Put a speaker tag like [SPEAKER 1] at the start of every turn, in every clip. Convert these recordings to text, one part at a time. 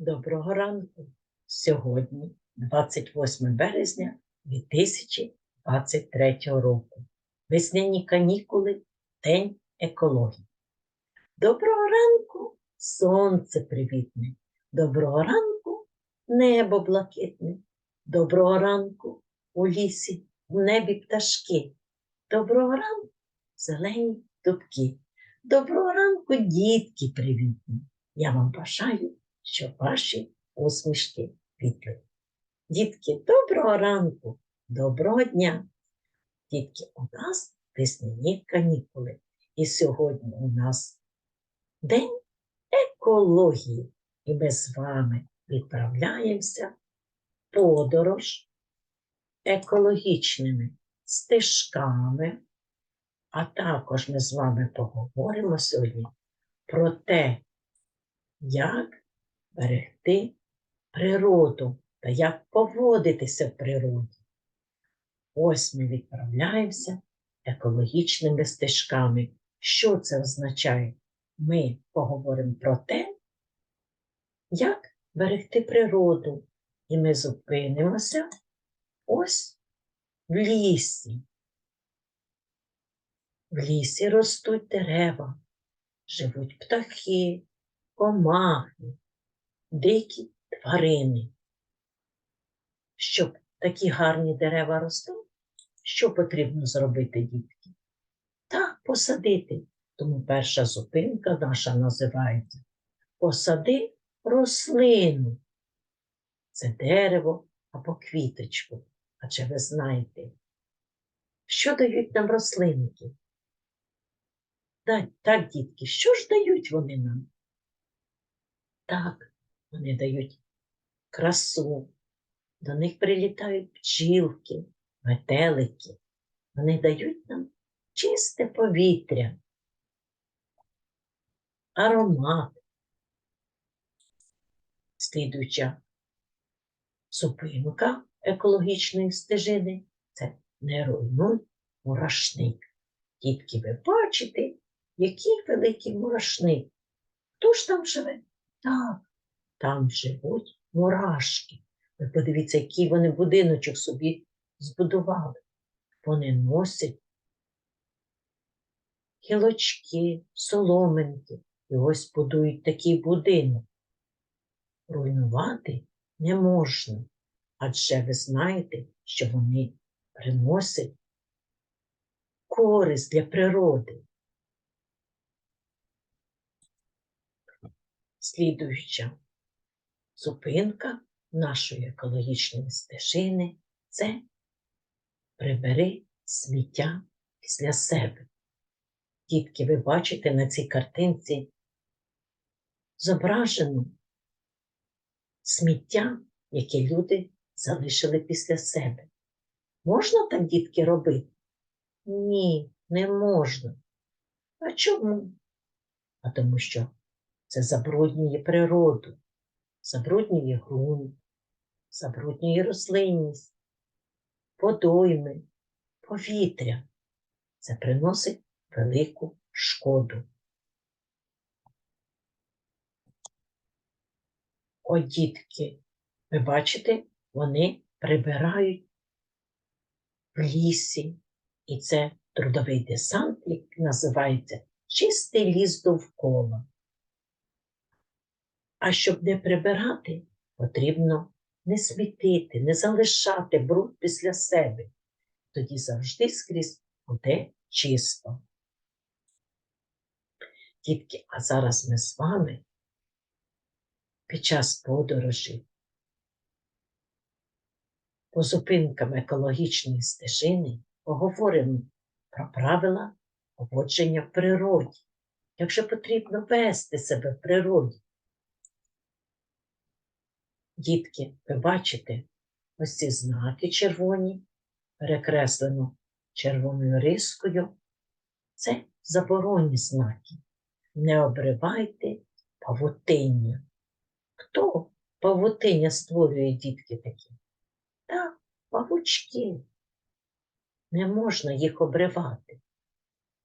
[SPEAKER 1] Доброго ранку. Сьогодні, 28 березня 2023 року. Весняні канікули, День екології. Доброго ранку, сонце привітне. Доброго ранку, небо блакитне. Доброго ранку у лісі, в небі пташки. Доброго ранку, зелені дубки. Доброго ранку, дітки привітні. Я вам бажаю щоб ваші усмішки квітли. Дітки, доброго ранку, доброго дня. Дітки, у нас весняні канікули. І сьогодні у нас День екології. І ми з вами відправляємося в подорож екологічними стежками. А також ми з вами поговоримо сьогодні про те, як берегти природу та як поводитися в природі. Ось ми відправляємося екологічними стежками. Що це означає? Ми поговоримо про те, як берегти природу. І ми зупинимося ось в лісі. В лісі ростуть дерева, живуть птахи, комахи, дикі тварини. Щоб такі гарні дерева росли, що потрібно зробити, дітки? Так, посадити. Тому перша зупинка наша називається Посади рослину. Це дерево або квіточку. Адже ви знаєте, що дають нам рослинки? Так, так, дітки, що ж дають вони нам? Так, вони дають красу, до них прилітають пчілки, метелики. Вони дають нам чисте повітря, аромат. Слідуюча зупинка екологічної стежини це не руйнуй мурашник. Дітки, ви бачите, який великий мурашник. Хто ж там живе? Так, там живуть мурашки. Ви подивіться, який вони будиночок собі збудували. Вони носять гілочки, соломинки і ось будують такий будинок. Руйнувати не можна, адже ви знаєте, що вони приносять користь для природи. Слідуюча зупинка нашої екологічної стежини це прибери сміття після себе. Дітки, ви бачите на цій картинці зображено сміття, яке люди залишили після себе. Можна так, дітки, робити? Ні, не можна. А чому? А тому що це забруднює природу, забруднює ґрунт, забруднює рослинність, водойми, повітря. Це приносить велику шкоду. О, дітки, ви бачите, вони прибирають в лісі, і це трудовий десант, який називається чистий ліс довкола. А щоб не прибирати, потрібно не смітити, не залишати бруд після себе. Тоді завжди скрізь буде чисто. Дітки, а зараз ми з вами під час подорожі по зупинкам екологічної стежини поговоримо про правила поводження в природі, як же потрібно вести себе в природі. Дітки, ви бачите ось ці знаки червоні, перекреслено червоною рискою. Це заборонні знаки. Не обривайте павутиння. Хто павутиння створює дітки такі? Так, павучки. Не можна їх обривати.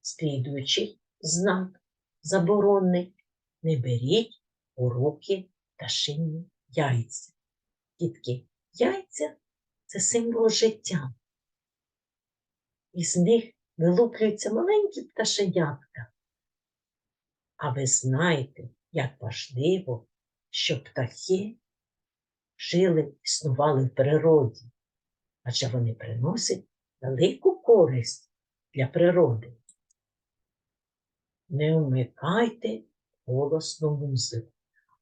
[SPEAKER 1] Слідуючий знак заборонний. Не беріть у руки пташині яйця. Дітки, яйця це символ життя. Із них вилуплюються маленькі пташенятка. А ви знаєте, як важливо, щоб птахи жили, існували в природі, адже вони приносять велику користь для природи. Не вмикайте голосну музику.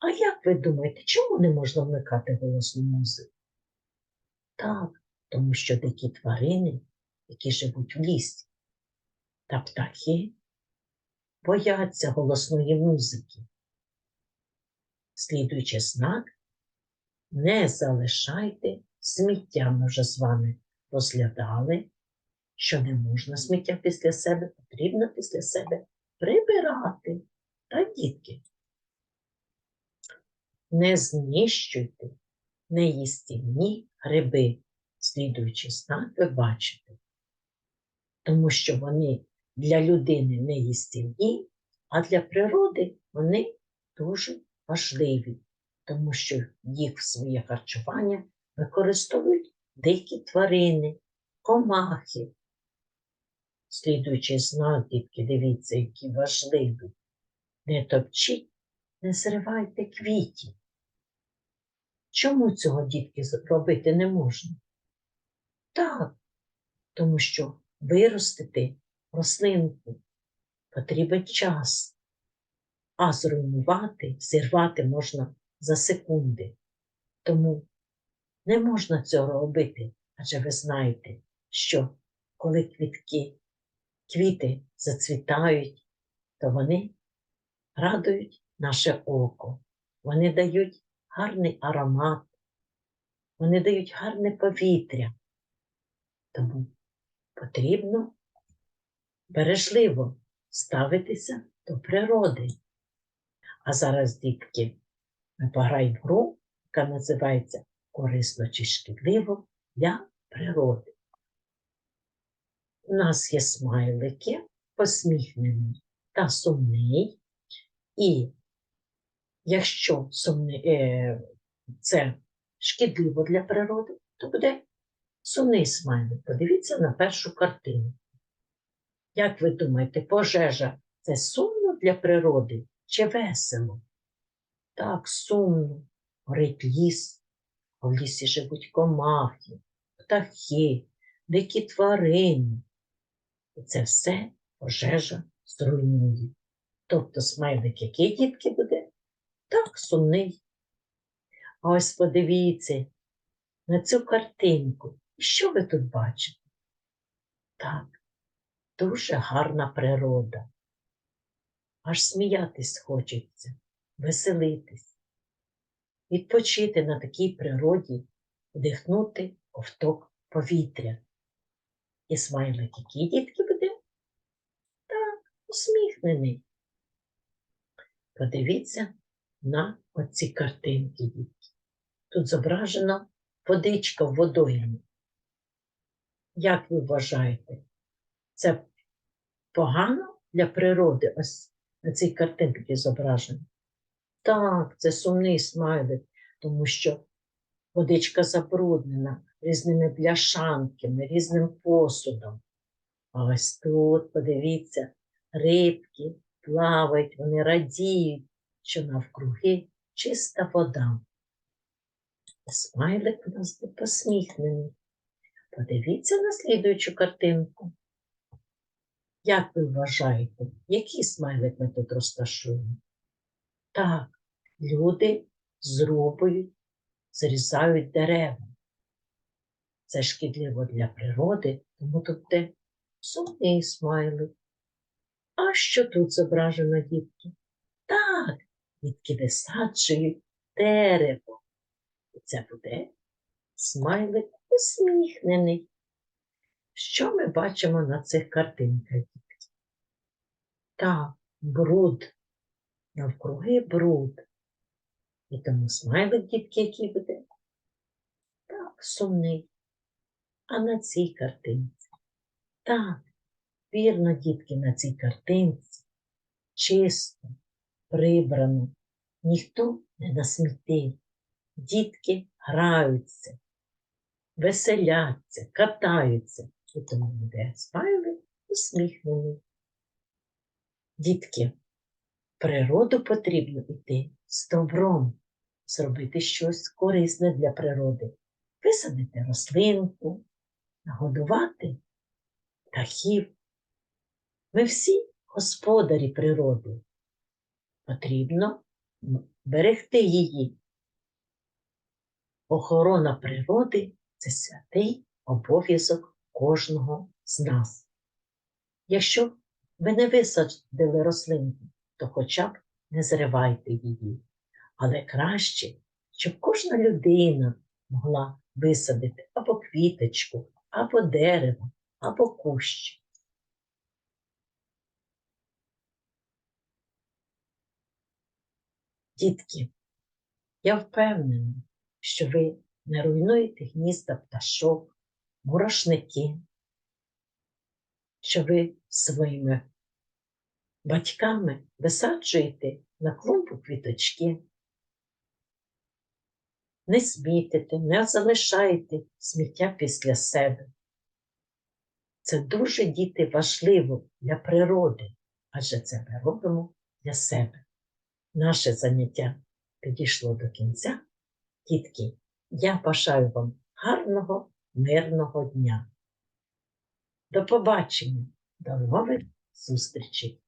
[SPEAKER 1] А як ви думаєте, чому не можна вмикати голосну музику? Так, тому що дикі тварини, які живуть в лісі, та птахи бояться голосної музики. Слідуючи знак, не залишайте сміття. Ми вже з вами розглядали, що не можна сміття після себе, потрібно після себе прибирати. Та дітки. Не знищуйте неїстівні гриби, слідуючи знак, ви бачите, тому що вони для людини не їстівні, а для природи вони дуже важливі, тому що їх в своє харчування використовують дикі тварини, комахи. Слідуючи знак, дітки, дивіться, які важливі. Не топчіть, не зривайте квітів. Чому цього дітки робити не можна? Так, тому що виростити рослинку потрібен час, а зруйнувати, зірвати можна за секунди. Тому не можна цього робити, адже ви знаєте, що коли квітки, квіти зацвітають, то вони радують наше око, вони дають гарний аромат, вони дають гарне повітря. Тому потрібно бережливо ставитися до природи. А зараз, дітки, ми пограємо гру, яка називається корисно чи шкідливо для природи. У нас є смайлики, посміхнений та сумний. І якщо е, це шкідливо для природи, то буде сумний смайлик. Подивіться на першу картину. Як ви думаєте, пожежа це сумно для природи чи весело? Так, сумно. Горить ліс, а в лісі живуть комахи, птахи, дикі тварини. І це все пожежа зруйнує. Тобто смайлик, який дітки буде? Так, сумний. Ось подивіться на цю картинку. Що ви тут бачите? Так, дуже гарна природа. Аж сміятись хочеться, веселитись, відпочити на такій природі, вдихнути ковток повітря. І смайлик, який дітки буде? Так, усміхнений. Подивіться на оці картинки, дітки. Тут зображена водичка в водоймі. Як ви вважаєте, це погано для природи ось на цій картинці зображено? Так, це сумний смайлик, тому що водичка забруднена різними бляшанками, різним посудом. А ось тут, подивіться, рибки плавають, вони радіють, що навкруги чиста вода. Смайлик нас тут посміхнений. Подивіться на слідуючу картинку. Як ви вважаєте, який смайлик ми тут розташуємо? Так, люди зрубують, зрізають дерева. Це шкідливо для природи, тому тут де сумний смайлик. А що тут зображено, дітки? Так, дітки висаджують дерево. І це буде смайлик усміхнений. Що ми бачимо на цих картинках, дітки? Так, бруд. Навкруги бруд. І тому смайлик, дітки, який буде? Так, сумний. А на цій картинці? Так, вірно, дітки, на цій картинці чисто, прибрано, ніхто не насмітив. Дітки граються, веселяться, катаються, і тому буде смайлик усміхнений. Дітки, природу потрібно йти з добром, зробити щось корисне для природи, висадити рослинку, нагодувати птахів. Ми всі господарі природи. Потрібно берегти її. Охорона природи це святий обов'язок кожного з нас. Якщо ви не висадили рослинку, то хоча б не зривайте її. Але краще, щоб кожна людина могла висадити або квіточку, або дерево, або кущ. Дітки, я впевнена, що ви не руйнуєте гнізда пташок, мурашники, що ви своїми батьками висаджуєте на клумбу квіточки, не смітите, не залишаєте сміття після себе. Це дуже діти важливо для природи, адже це ми робимо для себе. Наше заняття підійшло до кінця. Дітки, я бажаю вам гарного, мирного дня. До побачення, до нових зустрічей!